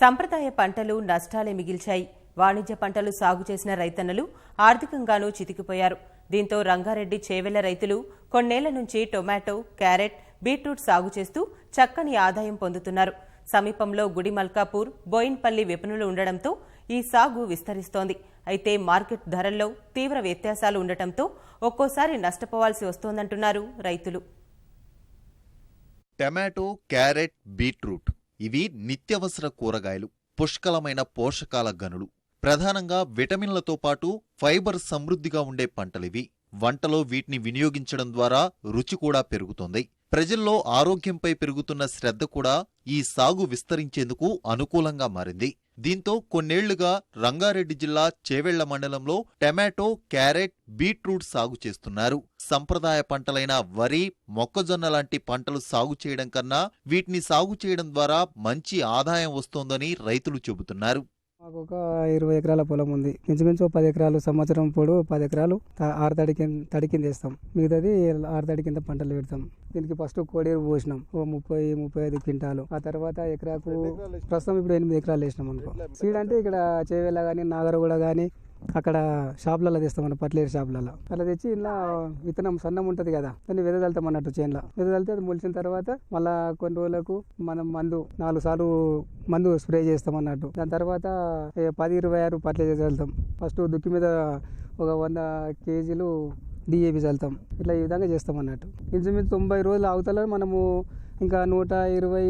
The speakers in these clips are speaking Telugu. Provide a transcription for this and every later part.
సంప్రదాయ పంటలు నష్టాలే మిగిల్చాయి. వాణిజ్య పంటలు సాగు చేసిన రైతన్నలు ఆర్థికంగానూ చితికిపోయారు. దీంతో రంగారెడ్డి చేవెళ్ళ రైతులు కొన్నేళ్ళ నుంచి టొమాటో క్యారెట్ బీట్రూట్ సాగు చేస్తూ చక్కని ఆదాయం పొందుతున్నారు. సమీపంలో గుడి మల్కాపూర్ బోయిన్పల్లి విపణులు ఉండడంతో ఈ సాగు విస్తరిస్తోంది. అయితే మార్కెట్ ధరల్లో తీవ్ర వ్యత్యాసాలు ఉండటంతో ఒక్కోసారి నష్టపోవాల్సి వస్తోందంటున్నారు రైతులు. టమాటో క్యారెట్ బీట్రూట్ ఇవి నిత్యవసర కూరగాయలు పుష్కలమైన పోషకాల గనులు. ప్రధానంగా విటమిన్లతో పాటు ఫైబర్ సమృద్ధిగా ఉండే పంటలివి వంటలో వీటిని వినియోగించడం ద్వారా రుచి కూడా పెరుగుతోంది. ప్రజల్లో ఆరోగ్యంపై పెరుగుతున్న శ్రద్ధ కూడా ఈ సాగు విస్తరించేందుకు అనుకూలంగా మారింది. దీంతో కొన్నేళ్ళుగా రంగారెడ్డి జిల్లా చేవెళ్ళ మండలంలో టమాటో క్యారెట్ బీట్రూట్ సాగు చేస్తున్నారు. సంప్రదాయ పంటలైన వరి మొక్కజొన్న లాంటి పంటలు సాగు చేయడం కన్నా వీటిని సాగు చేయడం ద్వారా మంచి ఆదాయం వస్తోందని రైతులు చెబుతున్నారు. మాకు ఒక ఇరవై ఎకరాల పొలం ఉంది. ఇంచుమించు పది ఎకరాలు సంవత్సరం పొడు పది ఎకరాలు ఆరు తడి కింద తడి కింద వేస్తాం. మిగతాది ఆరు తడి కింద పంటలు పెడతాం. దీనికి ఫస్ట్ కోడి పోసినాం. ఓ ముప్పై ముప్పై ఐదు క్వింటాలు. ఆ తర్వాత ఎకరాకు ప్రస్తుతం ఇప్పుడు ఎనిమిది ఎకరాలు వేసినాం అనుకో. సీడ్ అంటే ఇక్కడ చేవేళ్ళ కానీ నాగరగూడ కానీ అక్కడ షాపులలో తెస్తాం మన పట్లేరు షాపులలో. అలా తెచ్చి ఇలా విత్తనం సన్నం ఉంటుంది కదా దాన్ని వెదజల్తాం అన్నట్టు చేనులో. వెదజల్తే అది మొలిచిన తర్వాత మళ్ళా కొన్ని రోజులకు మనం మందు నాలుగు సార్లు మందు స్ప్రే చేస్తాం అన్నట్టు. దాని తర్వాత పది ఇరవై ఆరు పట్లే చల్లుతాం. ఫస్ట్ దుక్కి మీద ఒక వంద కేజీలు డిఏపి చల్లుతాం. ఇట్లా ఈ విధంగా చేస్తాం అన్నట్టు. ఇంచుమించు తొంభై రోజులు అవతల మనము ఇంకా నూట ఇరవై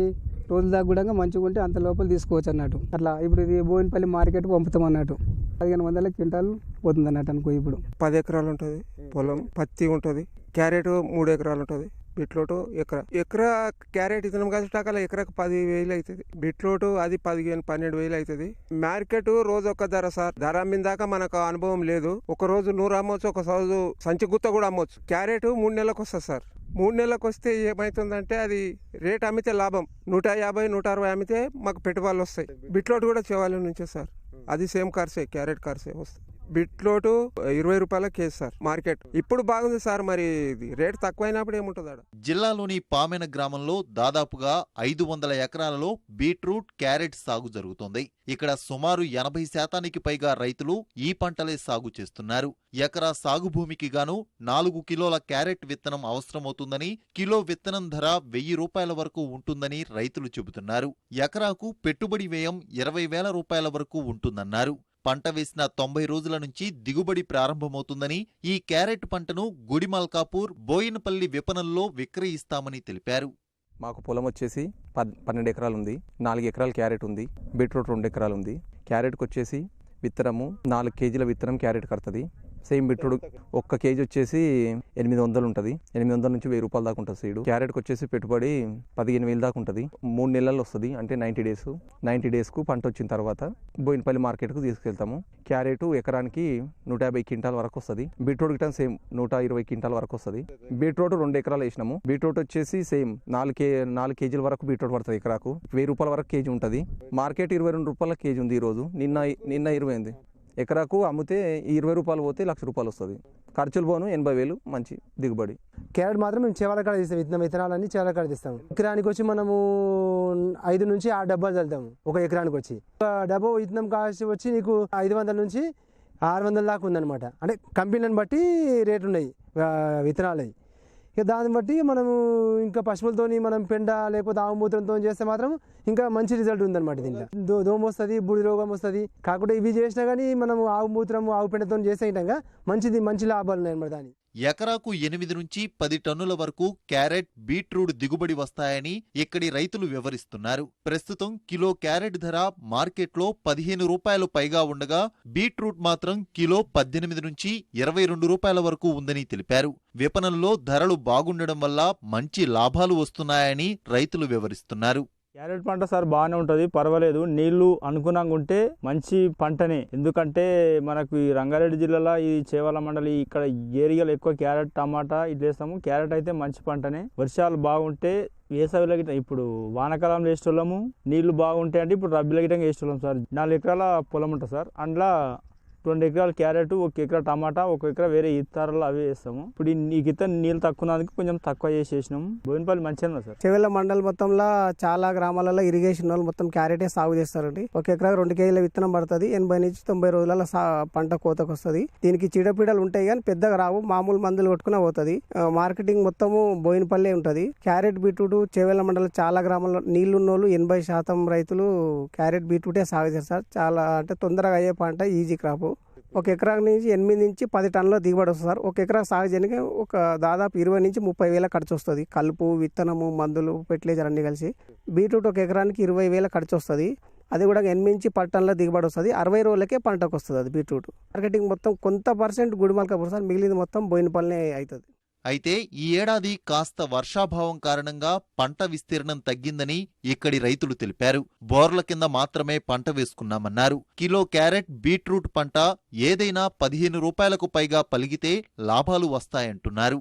రోజుల దాకా కూడా మంచిగా ఉంటే అంత లోపల తీసుకోవచ్చు అన్నట్టు. అట్లా ఇప్పుడు ఇది బోయినపల్లి మార్కెట్ పంపుతాం అన్నట్టు. పదిహేను వందల క్వింటాల్ పోతుంది అన్నట్టు అనుకో ఇప్పుడు. పది ఎకరాలు ఉంటుంది. పొలం పత్తి ఉంటుంది. క్యారెట్ మూడు ఎకరాలు ఉంటుంది. బీట్రూట్ ఎకరా. ఎకరా క్యారెట్ ఇతనం టాకాల ఎకరాకు పది వేలు అవుతుంది బీట్రూట్ అది పదిహేను పన్నెండు వేలు అవుతుంది మార్కెట్ రోజు ఒక ధర సార్. ధర మీద దాకా మనకు అనుభవం లేదు. ఒక రోజు నూరు అమ్మొచ్చు ఒక రోజు సంచి గుత్త కూడా అమ్మొచ్చు. క్యారెట్ మూడు నెలలకు వస్తుంది సార్. మూడు నెలలకు వస్తే ఏమవుతుందంటే అది రేట్ అమ్మితే లాభం. నూట యాభై నూట అరవై అమ్మితే మాకు పెట్టుబడులు వస్తాయి. బిట్లోట్ కూడా చేవాల నుంచే సార్. అది సేమ్ కార్సే క్యారెట్ కార్సే వస్తాయి బిట్లోటు ఇరవై రూపాయల కేజీ సార్ మార్కెట్. ఇప్పుడు బాగుంది సార్ మరి ఇది. రేట్ తక్కువైనప్పుడు ఏముంటుంది ఆడ జిల్లాలోని పామెన గ్రామంలో దాదాపుగా ఐదు వందల ఎకరాలలో బీట్రూట్ క్యారెట్ సాగు జరుగుతోంది. ఇక్కడ సుమారు ఎనభై శాతానికి పైగా రైతులు ఈ పంటలే సాగు చేస్తున్నారు. ఎకరా సాగు భూమికి గాను నాలుగు కిలోల క్యారెట్ విత్తనం అవసరమవుతుందని కిలో విత్తనం ధర వెయ్యి రూపాయల వరకు ఉంటుందని రైతులు చెబుతున్నారు. ఎకరాకు పెట్టుబడి వ్యయం ఇరవై వేల రూపాయల వరకు ఉంటుందన్నారు. పంట వేసిన తొంభై రోజుల నుంచి దిగుబడి ప్రారంభమవుతుందని ఈ క్యారెట్ పంటను గుడిమల్కాపూర్ బోయినపల్లి విపణంలో విక్రయిస్తామని తెలిపారు. మాకు పొలం వచ్చేసి పన్నెండు ఎకరాలు ఉంది నాలుగు ఎకరాలు క్యారెట్ ఉంది. బీట్రూట్ రెండు ఎకరాలు ఉంది క్యారెట్కి వచ్చేసి విత్తనము నాలుగు కేజీల విత్తనం క్యారెట్ కడుతుంది. సేమ్ బీట్రూట్ ఒక్క కేజీ వచ్చేసి ఎనిమిది వందలు ఉంటుంది. ఎనిమిది వందల నుంచి వెయ్యి రూపాయల దాకా ఉంటుంది సీడు. క్యారెట్కి వచ్చేసి పెట్టుబడి పదిహేను వేలు దాకా ఉంటుంది. మూడు నెలల్లో వస్తుంది అంటే నైంటీ డేస్. నైంటీ డేస్కు పంట వచ్చిన తర్వాత బోయినపల్లి మార్కెట్కు తీసుకెళ్తాము. క్యారెట్ ఎకరానికి నూట యాభై క్వింటాల్ వరకు వస్తుంది. బీట్రూట్ గిటన్ సేమ్ నూట ఇరవై క్వింటాల్ వరకు వస్తుంది. బీట్రూట్ రెండు ఎకరాలు వేసినాము. బీట్రూట్ వచ్చేసి సేమ్ నాలుగు కే నాలుగు కేజీల వరకు బీట్రూట్ పడుతుంది ఎకరాకు. వెయ్యి రూపాయల వరకు కేజీ ఉంటుంది. మార్కెట్ ఇరవై రెండు రూపాయల కేజీ ఉంది ఈరోజు. నిన్న నిన్న ఇరవై ఉంది. ఎకరాకు అమ్మితే ఇరవై రూపాయలు పోతే లక్ష రూపాయలు వస్తుంది. ఖర్చులు పోను ఎనభై వేలు మంచి దిగుబడి. క్యారెట్ మాత్రం మేము చేవల కాడ తీస్తాం. విత్తనం విత్తనాలన్నీ చేవల కాడ తీస్తాము ఎకరానికి వచ్చి మనము ఐదు నుంచి ఆరు డబ్బాలు చల్లుతాము ఒక ఎకరానికి వచ్చి. ఒక డబ్బా విత్తనం కాస్ట్ వచ్చి నీకు ఐదు వందల నుంచి ఆరు వందల దాకా ఉందన్నమాట. అంటే కంపెనీని బట్టి రేటు ఉన్నాయి విత్తనాలు ఇక దాన్ని బట్టి మనము ఇంకా పశువులతోని మనం పెండ లేకపోతే ఆవుమూత్రంతో చేస్తే మాత్రం ఇంకా మంచి రిజల్ట్ ఉందన్నమాట దీంట్లో. దో దోమ వస్తుంది బుడి రోగం వస్తుంది. కాకుండా ఇవి చేసినా కానీ మనం ఆవు మూత్రం ఆవు పెండతో చేసే మంచిది మంచి లాభాలు ఉన్నాయి అన్నమాట దాని ఎకరాకు ఎనిమిది నుంచి పది టన్నుల వరకు క్యారెట్ బీట్రూట్ దిగుబడి వస్తాయని ఇక్కడి రైతులు వివరిస్తున్నారు. ప్రస్తుతం కిలో క్యారెట్ ధర మార్కెట్లో పదిహేను రూపాయలు పైగా ఉండగా బీట్రూట్ మాత్రం కిలో పద్దెనిమిది నుంచి ఇరవై రెండు రూపాయల వరకు ఉందని తెలిపారు. విపణంలో ధరలు బాగుండడం వల్ల మంచి లాభాలు వస్తున్నాయని రైతులు వివరిస్తున్నారు. క్యారెట్ పంట సార్ బాగానే ఉంటుంది పర్వాలేదు. నీళ్ళు అనుగుణంగా ఉంటే మంచి పంటనే. ఎందుకంటే మనకు ఈ రంగారెడ్డి జిల్లాలో ఈ చేవల మండలి ఇక్కడ ఏరియాలో ఎక్కువ క్యారెట్ టమాటా ఇది వేస్తాము క్యారెట్ అయితే మంచి పంటనే. వర్షాలు బాగుంటే వేసవిలో గిట్ట ఇప్పుడు వానాకాలంలో వేసేటోళ్ళము నీళ్ళు బాగుంటాయి అంటే ఇప్పుడు రబ్బీలో గిట్టంగా వేసేటోళ్ళం సార్. నాలుగు ఎకరాల పొలం ఉంటుంది సార్. అందులో రెండు ఎకరాలు క్యారెట్ ఒక ఎకరా టమాటా ఒక ఎకరా వేరే ఇతరులు అవే వేస్తాము. ఇప్పుడు ఈ నీకు నీళ్ళు తక్కువ కొంచెం తక్కువ చేసేసినాము బోయినపల్లి మంచిగా సార్? చెవిల మండల మొత్తంలో చాలా గ్రామాలలో ఇరిగేషన్ వాళ్ళు మొత్తం క్యారెటే సాగు చేస్తారండి. ఒక ఎకరా రెండు కేజీల విత్తనం పడుతుంది. ఎనభై నుంచి తొంభై రోజుల సా- పంట కోతకు వస్తుంది. దీనికి చీడపీడలు ఉంటాయి కానీ పెద్దగా రావు. మామూలు మందులు కొట్టుకునే పోతుంది. మార్కెటింగ్ మొత్తము బోయినపల్లి ఉంటుంది. క్యారెట్ బీట్రూట్ చేవెళ్ళ మండలం చాలా గ్రామాల్లో నీళ్ళు ఉన్నోళ్ళు ఎనభై శాతం రైతులు క్యారెట్ బీట్రూటే సాగు చేస్తారు చాలా అంటే తొందరగా అయ్యే పంట ఈజీ క్రాప్. ఒక ఎకరా నుంచి ఎనిమిది నుంచి పది టన్నుల దిగుబడి వస్తుంది సార్. ఒక ఎకరా సాగు చేయడానికి ఒక దాదాపు ఇరవై నుంచి ముప్పై వేల ఖర్చు వస్తుంది. కలుపు విత్తనము మందులు ఫెర్టిలైజర్ అన్ని కలిసి. బీట్రూట్ ఒక ఎకరానికి ఇరవై వేల ఖర్చు వస్తుంది. అది కూడా ఎనిమిది నుంచి పది టన్నుల దిగుబడి వస్తుంది. అరవై రోజులకే పంటకు వస్తుంది అది బీట్రూట్. మార్కెటింగ్ మొత్తం కొంత పర్సెంట్ గుడిమలక పడుతుంది మిగిలింది మొత్తం బోయినపల్లి అవుతుంది. అయితే ఈ ఏడాది కాస్త వర్షాభావం కారణంగా పంట విస్తీర్ణం తగ్గిందని ఇక్కడి రైతులు తెలిపారు. బోర్ల కింద మాత్రమే పంట వేసుకున్నామన్నారు. కిలో క్యారెట్ బీట్రూట్ పంట ఏదైనా పదిహేను రూపాయలకు పైగా పలిగితే లాభాలు వస్తాయంటున్నారు.